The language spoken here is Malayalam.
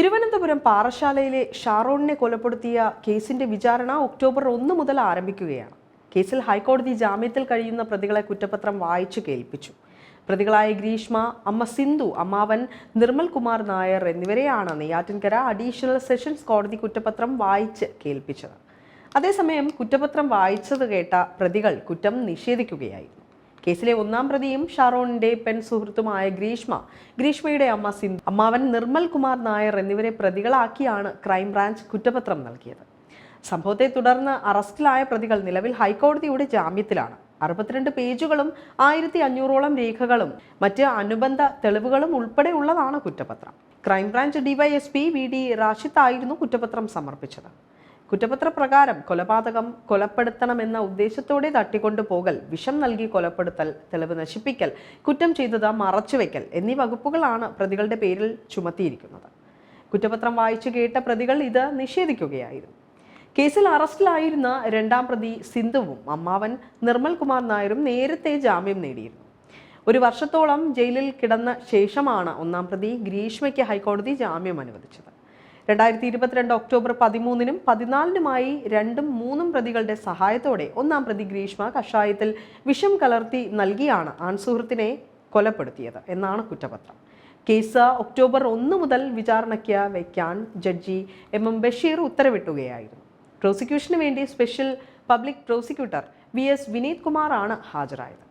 തിരുവനന്തപുരം പാറശാലയിലെ ഷാറോണിനെ കൊലപ്പെടുത്തിയ കേസിന്റെ വിചാരണ ഒക്ടോബർ ഒന്ന് മുതൽ ആരംഭിക്കുകയാണ്. കേസിൽ ഹൈക്കോടതി ജാമ്യത്തിൽ കഴിയുന്ന പ്രതികളെ കുറ്റപത്രം വായിച്ചു കേൾപ്പിച്ചു. പ്രതികളായ ഗ്രീഷ്മ അമ്മ സിന്ധു അമ്മാവൻ നിർമ്മൽ കുമാർ നായർ എന്നിവരെയാണ് നെയ്യാറ്റിൻകര അഡീഷണൽ സെഷൻസ് കോടതി കുറ്റപത്രം വായിച്ച് കേൾപ്പിച്ചത്. അതേസമയം കുറ്റപത്രം വായിച്ചത് കേട്ട പ്രതികൾ കുറ്റം നിഷേധിക്കുകയായിരുന്നു. കേസിലെ ഒന്നാം പ്രതിയും ഷാറോണിന്റെ പെൺ സുഹൃത്തുമായ ഗ്രീഷ്മ. ഗ്രീഷ്മയുടെ അമ്മ സിന്ധു അമ്മാവൻ നിർമ്മൽ കുമാർ നായർ എന്നിവരെ പ്രതികളാക്കിയാണ് ക്രൈംബ്രാഞ്ച് കുറ്റപത്രം നൽകിയത്. സംഭവത്തെ തുടർന്ന് അറസ്റ്റിലായ പ്രതികൾ നിലവിൽ ഹൈക്കോടതിയുടെ ജാമ്യത്തിലാണ്. അറുപത്തിരണ്ട് പേജുകളും ആയിരത്തി അഞ്ഞൂറോളം രേഖകളും മറ്റ് അനുബന്ധ തെളിവുകളും ഉൾപ്പെടെയുള്ളതാണ് കുറ്റപത്രം. Crime branch DYSP V D Rashid ആയിരുന്നു കുറ്റപത്രം സമർപ്പിച്ചത്. കുറ്റപത്ര പ്രകാരം കൊലപാതകം കൊലപ്പെടുത്തണമെന്ന ഉദ്ദേശത്തോടെ തട്ടിക്കൊണ്ടു പോകൽ വിഷം നൽകി കൊലപ്പെടുത്തൽ തെളിവ് നശിപ്പിക്കൽ കുറ്റം ചെയ്തത് മറച്ചുവെക്കൽ എന്നീ വകുപ്പുകളാണ് പ്രതികളുടെ പേരിൽ ചുമത്തിയിരിക്കുന്നത്. കുറ്റപത്രം വായിച്ചു കേട്ട പ്രതികൾ ഇത് നിഷേധിക്കുകയായിരുന്നു. കേസിൽ അറസ്റ്റിലായിരുന്ന രണ്ടാം പ്രതി സിന്ധുവും അമ്മാവൻ നിർമ്മൽ കുമാർ നായരും നേരത്തെ ജാമ്യം നേടിയിരുന്നു. ഒരു വർഷത്തോളം ജയിലിൽ കിടന്ന ശേഷമാണ് ഒന്നാം പ്രതി ഗ്രീഷ്മയ്ക്ക് ഹൈക്കോടതി ജാമ്യം അനുവദിച്ചത്. രണ്ടായിരത്തി ഇരുപത്തിരണ്ട് ഒക്ടോബർ പതിമൂന്നിനും പതിനാലിനുമായി രണ്ടും മൂന്നും പ്രതികളുടെ സഹായത്തോടെ ഒന്നാം പ്രതി ഗ്രീഷ്മ കഷായത്തിൽ വിഷം കലർത്തി നൽകിയാണ് ആൺസുഹൃത്തിനെ കൊലപ്പെടുത്തിയത് എന്നാണ് കുറ്റപത്രം. കേസ് ഒക്ടോബർ ഒന്ന് മുതൽ വിചാരണയ്ക്ക് വയ്ക്കാൻ ജഡ്ജി എം എം ബഷീർ ഉത്തരവിട്ടുകയായിരുന്നു. പ്രോസിക്യൂഷന് വേണ്ടി special public prosecutor V S Vineeth കുമാറാണ് ഹാജരായത്.